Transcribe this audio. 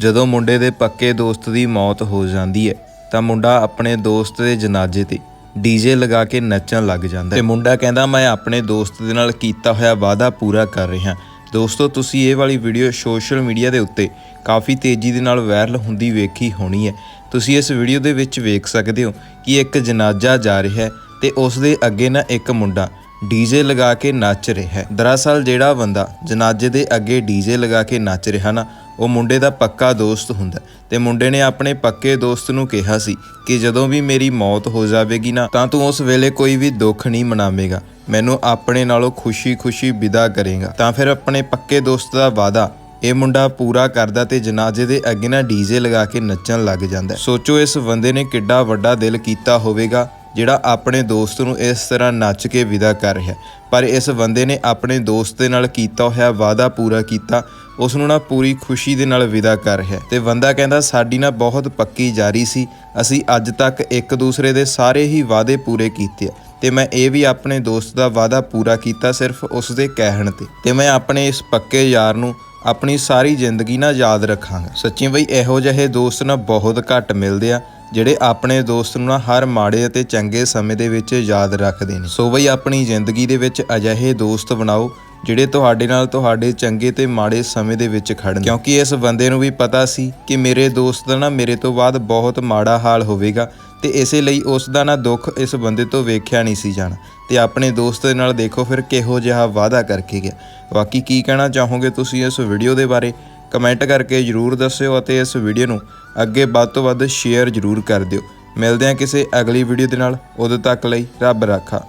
ਜਦੋਂ ਮੁੰਡੇ ਦੇ ਪੱਕੇ ਦੋਸਤ ਦੀ ਮੌਤ ਹੋ ਜਾਂਦੀ ਹੈ, ਤਾਂ ਮੁੰਡਾ ਆਪਣੇ ਦੋਸਤ ਦੇ ਜਨਾਜ਼ੇ ਤੇ ਡੀਜੇ ਲਗਾ ਕੇ ਨੱਚਣ ਲੱਗ ਜਾਂਦਾ ਹੈ। ਤੇ ਮੁੰਡਾ ਕਹਿੰਦਾ, ਮੈਂ ਆਪਣੇ ਦੋਸਤ ਦੇ ਨਾਲ ਕੀਤਾ ਹੋਇਆ ਵਾਅਦਾ ਪੂਰਾ ਕਰ ਰਿਹਾ ਦੋਸਤੋ, ਤੁਸੀਂ ਇਹ ਵਾਲੀ ਵੀਡੀਓ ਸੋਸ਼ਲ ਮੀਡੀਆ ਦੇ ਉੱਤੇ ਕਾਫੀ ਤੇਜ਼ੀ ਦੇ ਨਾਲ ਵਾਇਰਲ ਹੁੰਦੀ ਵੇਖੀ ਹੋਣੀ ਹੈ। ਤੁਸੀਂ ਇਸ ਵੀਡੀਓ ਦੇ ਵਿੱਚ ਵੇਖ ਸਕਦੇ ਹੋ ਕਿ ਇੱਕ ਜਨਾਜ਼ਾ ਜਾ ਰਿਹਾ ਹੈ ਤੇ ਉਸ ਦੇ ਅੱਗੇ ਨਾ ਇੱਕ ਮੁੰਡਾ ਡੀਜੇ ਲਗਾ ਕੇ ਨੱਚ ਰਿਹਾ ਹੈ। ਦਰਅਸਲ ਜਿਹੜਾ ਬੰਦਾ ਜਨਾਜ਼ੇ ਦੇ ਅੱਗੇ ਡੀਜੇ ਲਗਾ ਕੇ ਨੱਚ ਰਿਹਾ ਨਾ, ਉਹ ਮੁੰਡੇ ਦਾ ਪੱਕਾ ਦੋਸਤ ਹੁੰਦਾ ਤੇ ਮੁੰਡੇ ਨੇ ਆਪਣੇ ਪੱਕੇ ਦੋਸਤ ਨੂੰ ਕਿਹਾ ਸੀ ਕਿ ਜਦੋਂ ਵੀ ਮੇਰੀ ਮੌਤ ਹੋ ਜਾਵੇਗੀ ਨਾ, ਤਾਂ ਤੂੰ ਉਸ ਵੇਲੇ ਕੋਈ ਵੀ ਦੁੱਖ ਨਹੀਂ ਮਨਾਵੇਂਗਾ। ਮੈਨੂੰ ਆਪਣੇ ਨਾਲੋਂ ਖੁਸ਼ੀ-ਖੁਸ਼ੀ ਵਿਦਾ ਕਰੇਗਾ। ਤਾਂ ਫਿਰ ਆਪਣੇ ਪੱਕੇ ਦੋਸਤ ਦਾ ਵਾਅਦਾ, ਇਹ ਮੁੰਡਾ ਪੂਰਾ ਕਰਦਾ ਤੇ ਜਨਾਜ਼ੇ ਦੇ ਅੱਗੇ ਨਾ ਡੀਜੇ ਲਗਾ ਕੇ ਨੱਚਣ ਲੱਗ ਜਾਂਦਾ ਸੋਚੋ ਇਸ ਬੰਦੇ ਨੇ ਕਿੱਡਾ ਵੱਡਾ ਦਿਲ ਕੀਤਾ ਹੋਵੇਗਾ। ਜਿਹੜਾ ਆਪਣੇ ਦੋਸਤ ਨੂੰ ਇਸ ਤਰ੍ਹਾਂ ਨੱਚ ਕੇ ਵਿਦਾ ਕਰ ਰਿਹਾ ਪਰ ਇਸ ਬੰਦੇ ਨੇ ਆਪਣੇ ਦੋਸਤ ਦੇ ਨਾਲ ਕੀਤਾ ਹੋਇਆ ਵਾਅਦਾ ਪੂਰਾ ਕੀਤਾ, ਉਸ ਨੂੰ ਨਾ ਪੂਰੀ ਖੁਸ਼ੀ ਦੇ ਨਾਲ ਵਿਦਾ ਕਰ ਰਿਹਾ ਹੈ। ਤੇ ਬੰਦਾ ਕਹਿੰਦਾ, ਸਾਡੀ ਨਾ ਬਹੁਤ ਪੱਕੀ ਜਾਰੀ ਸੀ। ਅਸੀਂ ਅੱਜ ਤੱਕ ਇੱਕ ਦੂਸਰੇ ਦੇ ਸਾਰੇ ਹੀ ਵਾਅਦੇ ਪੂਰੇ ਕੀਤੇ ਆ। ਤੇ ਮੈਂ ਇਹ ਵੀ ਆਪਣੇ ਦੋਸਤ ਦਾ ਵਾਅਦਾ ਪੂਰਾ ਕੀਤਾ ਸਿਰਫ ਉਸ ਦੇ ਕਹਿਣ ਤੇ। ਤੇ ਮੈਂ ਆਪਣੇ ਇਸ ਪੱਕੇ ਯਾਰ ਨੂੰ ਆਪਣੀ ਸਾਰੀ ਜ਼ਿੰਦਗੀ ਨਾ ਯਾਦ ਰੱਖਾਂਗਾ। ਸੱਚੀ ਬਈ, ਇਹੋ ਜਿਹੇ ਦੋਸਤ ਨਾ ਬਹੁਤ ਘੱਟ ਮਿਲਦੇ ਆ, ਜਿਹੜੇ ਆਪਣੇ ਦੋਸਤ ਨੂੰ ਨਾ ਹਰ ਮਾੜੇ ਅਤੇ ਚੰਗੇ ਸਮੇਂ ਦੇ ਵਿੱਚ ਯਾਦ ਰੱਖਦੇ ਨੇ। ਸੋ ਬਈ, ਆਪਣੀ ਜ਼ਿੰਦਗੀ ਦੇ ਵਿੱਚ ਅਜਿਹੇ ਦੋਸਤ ਬਣਾਓ ਜਿਹੜੇ ਤੁਹਾਡੇ ਨਾਲ ਤੁਹਾਡੇ ਚੰਗੇ ਤੇ ਮਾੜੇ ਸਮੇਂ ਦੇ ਵਿੱਚ ਖੜਨ। ਕਿਉਂਕਿ ਇਸ ਬੰਦੇ ਨੂੰ ਵੀ ਪਤਾ ਸੀ ਕਿ ਮੇਰੇ ਦੋਸਤ ਦਾ ਨਾ ਮੇਰੇ ਤੋਂ ਬਾਅਦ ਬਹੁਤ ਮਾੜਾ ਹਾਲ ਹੋਵੇਗਾ ਤੇ ਇਸੇ ਲਈ ਉਸ ਦਾ ਨਾ ਦੁੱਖ ਇਸ ਬੰਦੇ ਤੋਂ ਵੇਖਿਆ ਨਹੀਂ ਸੀ ਜਾਣਾ। ਤੇ ਆਪਣੇ ਦੋਸਤ ਦੇ ਨਾਲ ਦੇਖੋ ਫਿਰ ਕਿਹੋ ਜਿਹਾ ਵਾਅਦਾ ਕਰਕੇ ਗਿਆ। ਬਾਕੀ ਕੀ ਕਹਿਣਾ ਚਾਹੋਗੇ ਤੁਸੀਂ ਇਸ ਵੀਡੀਓ ਦੇ ਬਾਰੇ? ਕਮੈਂਟ ਕਰਕੇ ਜਰੂਰ ਦੱਸਿਓ ਅਤੇ ਇਸ ਵੀਡੀਓ ਨੂੰ ਅੱਗੇ ਵੱਧ ਤੋਂ ਵੱਧ ਸ਼ੇਅਰ ਜਰੂਰ ਕਰ ਦਿਓ। ਮਿਲਦੇ ਹਾਂ ਕਿਸੇ ਅਗਲੀ ਵੀਡੀਓ ਦੇ ਨਾਲ। ਉਦੋਂ ਤੱਕ ਲਈ ਰੱਬ ਰਾਖਾ।